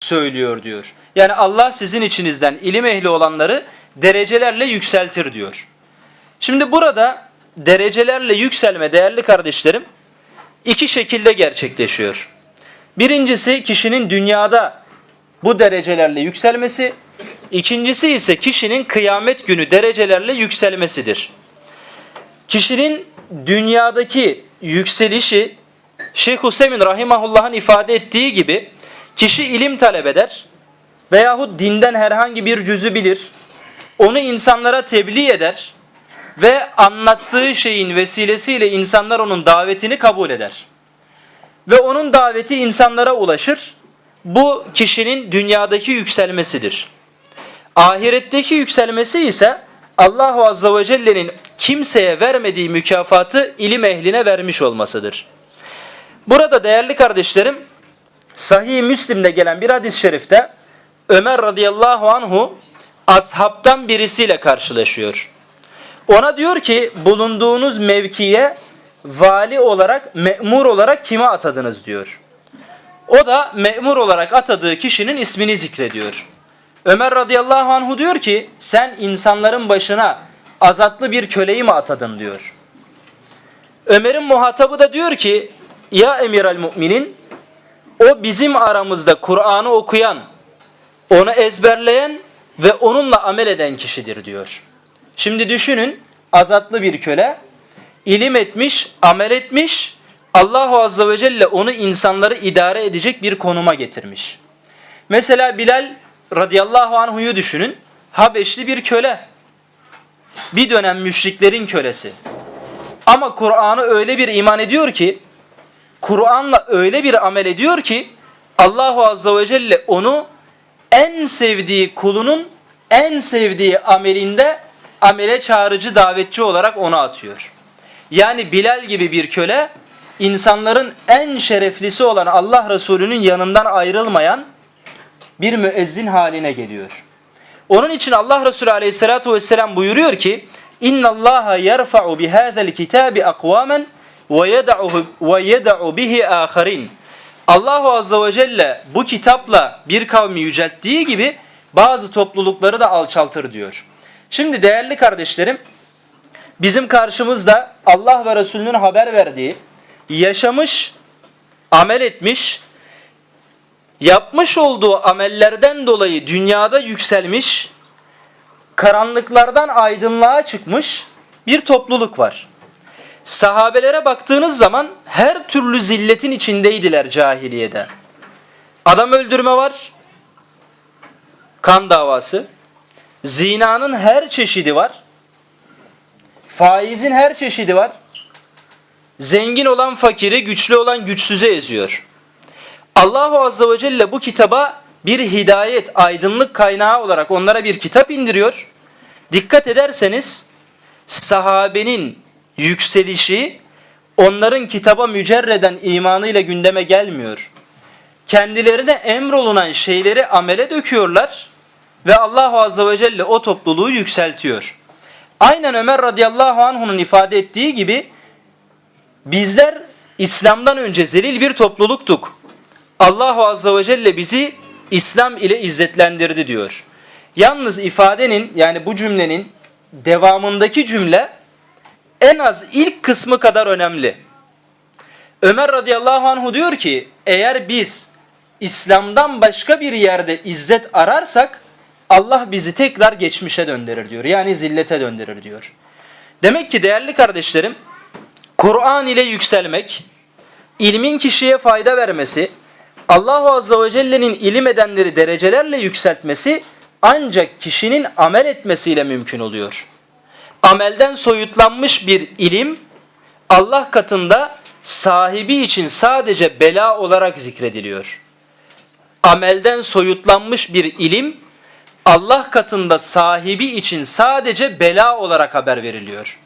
söylüyor diyor. Yani Allah sizin içinizden ilim ehli olanları derecelerle yükseltir diyor. Şimdi burada derecelerle yükselme değerli kardeşlerim iki şekilde gerçekleşiyor. Birincisi kişinin dünyada bu derecelerle yükselmesi, ikincisi ise kişinin kıyamet günü derecelerle yükselmesidir. Kişinin dünyadaki yükselişi Şeyh Hüseyin Rahimahullah'ın ifade ettiği gibi kişi ilim talep eder veyahut dinden herhangi bir cüzü bilir, onu insanlara tebliğ eder ve anlattığı şeyin vesilesiyle insanlar onun davetini kabul eder. Ve onun daveti insanlara ulaşır. Bu kişinin dünyadaki yükselmesidir. Ahiretteki yükselmesi ise Allahu Azze ve Celle'nin kimseye vermediği mükafatı ilim ehline vermiş olmasıdır. Burada değerli kardeşlerim Sahih Müslim'de gelen bir hadis-i şerifte Ömer radıyallahu anhu ashabtan birisiyle karşılaşıyor. Ona diyor ki bulunduğunuz mevkiye vali olarak, memur olarak kime atadınız diyor. O da memur olarak atadığı kişinin ismini zikrediyor. Ömer radıyallahu anhu diyor ki sen insanların başına azatlı bir köleyi mi atadın diyor. Ömer'in muhatabı da diyor ki ya emir el müminin o bizim aramızda Kur'an'ı okuyan, onu ezberleyen ve onunla amel eden kişidir diyor. Şimdi düşünün azatlı bir köle ilim etmiş, amel etmiş, Allahu Azze ve Celle onu insanları idare edecek bir konuma getirmiş. Mesela Bilal radıyallahu anhu'yu düşünün. Habeşli bir köle. Bir dönem müşriklerin kölesi. Ama Kur'an'ı öyle bir iman ediyor ki, Kur'an'la öyle bir amel ediyor ki, Allahu Azze ve Celle onu en sevdiği kulunun en sevdiği amelinde amele çağrıcı davetçi olarak ona atıyor. Yani Bilal gibi bir köle insanların en şereflisi olan Allah Resulü'nün yanından ayrılmayan bir müezzin haline geliyor. Onun için Allah Resulü Aleyhisselatü vesselam buyuruyor ki İnna Allaha yerfa'u bihâzel kitabi akvamen ve yed'u ve yed'u bihi âkharin. Allahu Azze ve Celle bu kitapla bir kavmi yücelttiği gibi bazı toplulukları da alçaltır diyor. Şimdi değerli kardeşlerim bizim karşımızda Allah ve Resulünün haber verdiği, yaşamış, amel etmiş, yapmış olduğu amellerden dolayı dünyada yükselmiş, karanlıklardan aydınlığa çıkmış bir topluluk var. Sahabelere baktığınız zaman her türlü zilletin içindeydiler cahiliyede. Adam öldürme var, kan davası, zinanın her çeşidi var, faizin her çeşidi var, zengin olan fakiri, güçlü olan güçsüze eziyor. Allahu Azze ve Celle bu kitaba bir hidayet, aydınlık kaynağı olarak onlara bir kitap indiriyor. Dikkat ederseniz sahabenin yükselişi onların kitaba mücerreden imanıyla gündeme gelmiyor. Kendilerine emrolunan şeyleri amele döküyorlar ve Allahu Azze ve Celle o topluluğu yükseltiyor. Aynen Ömer radıyallahu anh'un ifade ettiği gibi bizler İslam'dan önce zelil bir topluluktuk. Allahu Azze ve Celle bizi İslam ile izzetlendirdi diyor. Yalnız ifadenin yani bu cümlenin devamındaki cümle en az ilk kısmı kadar önemli. Ömer radıyallahu anhu diyor ki eğer biz İslam'dan başka bir yerde izzet ararsak Allah bizi tekrar geçmişe döndürür diyor. Yani zillete döndürür diyor. Demek ki değerli kardeşlerim Kur'an ile yükselmek, ilmin kişiye fayda vermesi, Allahu Azze ve Celle'nin ilim edenleri derecelerle yükseltmesi ancak kişinin amel etmesiyle mümkün oluyor. Amelden soyutlanmış bir ilim Allah katında sahibi için sadece bela olarak zikrediliyor. Amelden soyutlanmış bir ilim Allah katında sahibi için sadece bela olarak haber veriliyor.